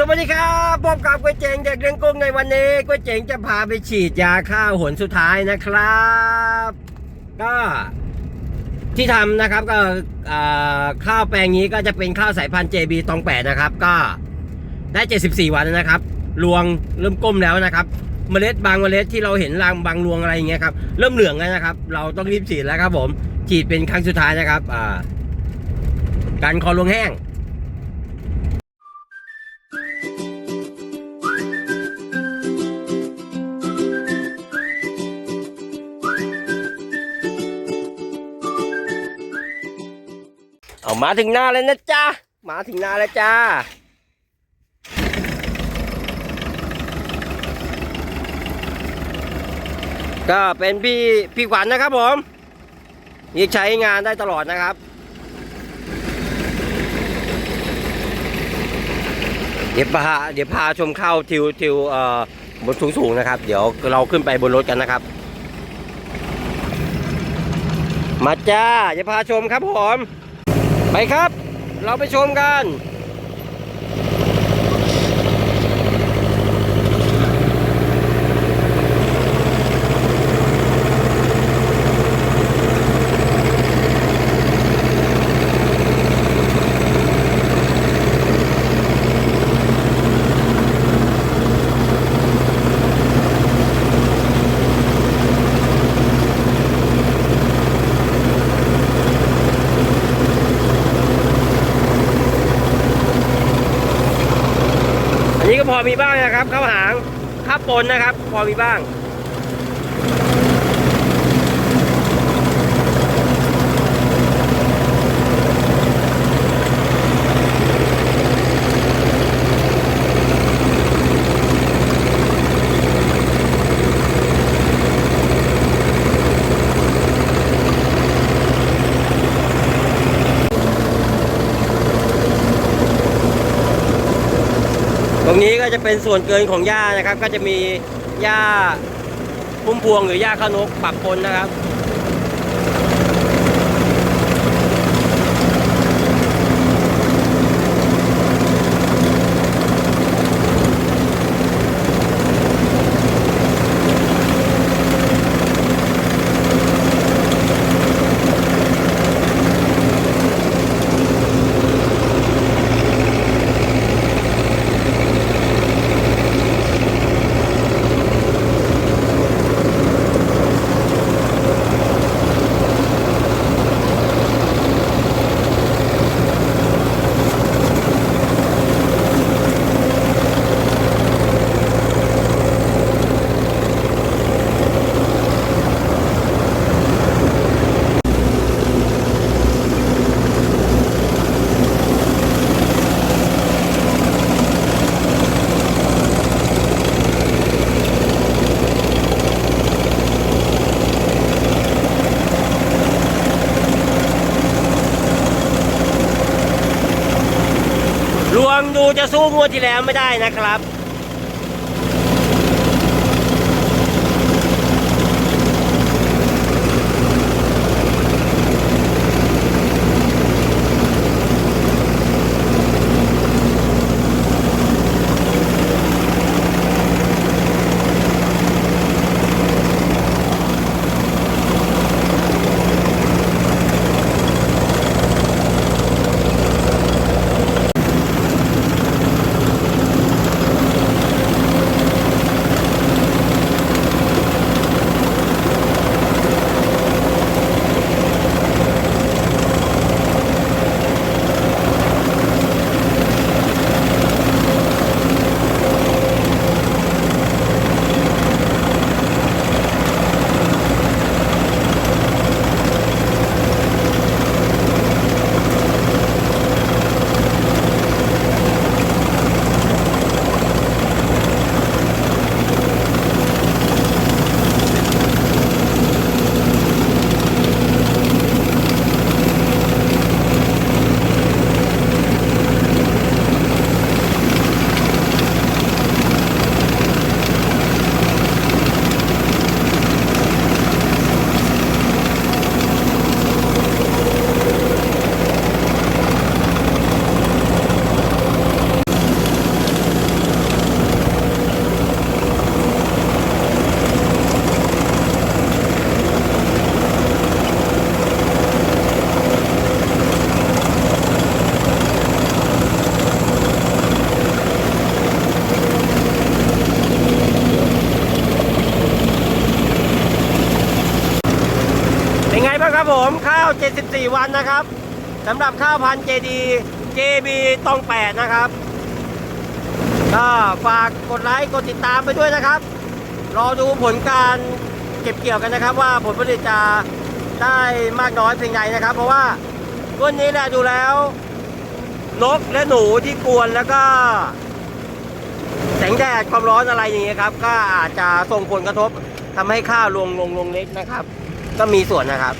สวัสดีครับพบกับก๋วยเจ๋งเด็กเลี้ยงกุ้งในวันนี้ก๋วยเจ๋งจะพาไปฉีดยาฆ่าหนสุดท้ายนะครับ ก็ที่ทำนะครับก็ข้าวแปลงนี้ก็จะเป็นข้าวสายพันธุ์ JB ตองแปดนะครับ ก็ได้ 74 วันแล้วนะครับ รวงเริ่มก้มแล้วนะครับเมล็ดบางเมล็ดที่เราเห็นรางบางรวงอะไรอย่างเงี้ยครับเริ่มเหลืองแล้วนะครับ เราต้องรีบฉีดแล้วครับผมฉีดเป็นครั้งสุดท้ายนะครับการคอรวงแห้ง เอามาถึงหน้าเลยนะจ๊ะมาถึงหน้าแล้วจ้าก็เป็นพี่พี่ขวัญนะครับผมนี่ใช้งานได้ตลอดนะครับ เดี๋ยวพาเดี๋ยวพาชมเข้าทิวทิวเอ่อบนสูงสูงๆนะครับ เดี๋ยวเราขึ้นไปบนรถกันนะครับ มาจ้าเดี๋ยวพาชมครับผม ไปครับ เราไปชมกัน พอมีบ้างนะครับข้าวหางข้าวปนนะครับ พอมีบ้าง ตรงนี้ก็จะเป็นส่วนเกินของหญ้านะครับ ก็จะมีหญ้าพุ่มพวงหรือหญ้าข้าวนกปักปนนะครับ รวงดู จะสู้งวดที่แล้วไม่ได้นะครับ ครับผมข้าวันนะครับสำหรับข้าวพันธุ์ JD JB ตอง8นะครับก็ฝากกดไลค์กดติดตามไปด้วยนะครับ รอดูผลการเก็บเกี่ยวกันนะครับ ว่าผลผลิตจะได้มากน้อยเพียงใดนะครับ เพราะว่าต้นนี้แหละดูแล้วนกและหนูที่กวนแล้วก็แสงแดดความร้อนอะไรอย่างเงี้ยครับ ก็อาจจะส่งผลกระทบทำให้ข้าวลงลงลงเล็กนะครับ ก็มีส่วนนะครับ